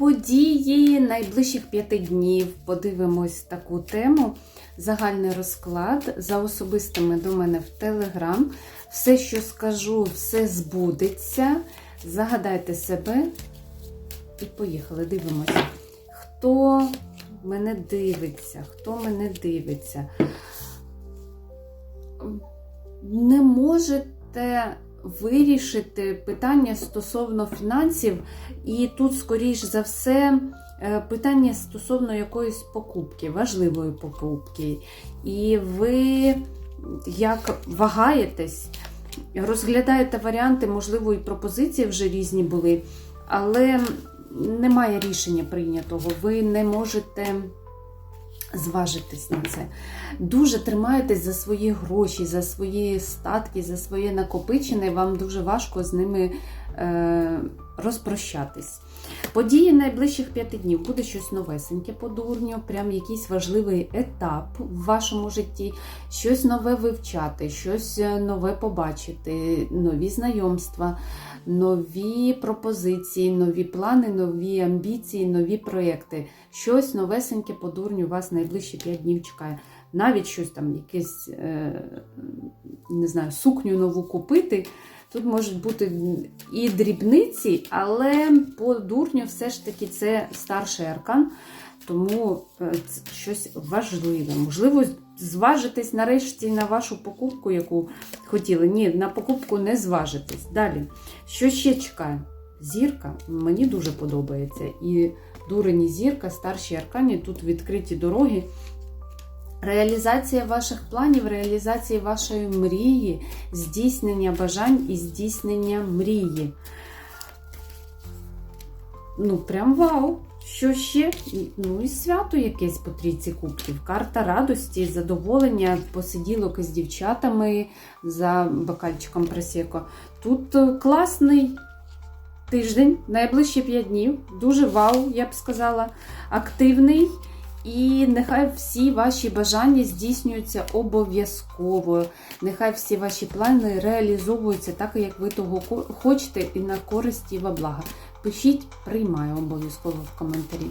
Події найближчих п'яти днів подивимось таку тему. Загальний розклад за особистими до мене в Телеграм. Все, що скажу, все збудеться. Загадайте себе і поїхали. Дивимося. Хто мене дивиться? Хто мене дивиться? Не можете вирішити питання стосовно фінансів, і тут, скоріш за все, е, питання стосовно якоїсь покупки, важливої покупки. І ви як вагаєтесь, розглядаєте варіанти, можливо, і пропозиції вже різні були, але немає рішення прийнятого. Ви не можете зважитись на це. Дуже тримаєтесь за свої гроші, за свої статки, за своє накопичене, вам дуже важко з ними розпрощатись. Події найближчих п'яти днів буде щось новесеньке по дурню, прям якийсь важливий етап в вашому житті, щось нове вивчати, щось е, нове побачити, нові знайомства, нові пропозиції, нові плани, нові амбіції, нові проекти. Щось новесеньке по дурню вас найближчі 5 днів чекає. Навіть щось там, якесь, е, не знаю, сукню нову купити. Тут можуть бути і дрібниці, але по дурню все ж таки це старший аркан, тому е, це щось важливе. Можливо, зважитись нарешті на вашу покупку, яку хотіли. Ні, на покупку не зважитись. Далі. Що ще чекає? Зірка мені дуже подобається. І дурені зірка, старші аркані, тут відкриті дороги. Реалізація ваших планів, реалізація вашої мрії, здійснення бажань і здійснення мрії. Ну, прям вау! Що ще? Ну і свято якесь по трійці кубків. Карта радості, задоволення, посиділок із дівчатами за бокальчиком просеко. Тут е, класний тиждень, найближчі 5 днів. Дуже вау, я б сказала, активний. І нехай всі ваші бажання здійснюються обов'язково. Нехай всі ваші плани реалізовуються так, як ви того хочете, і на користь і во благо. Пишіть, приймаю обов'язково в коментарі.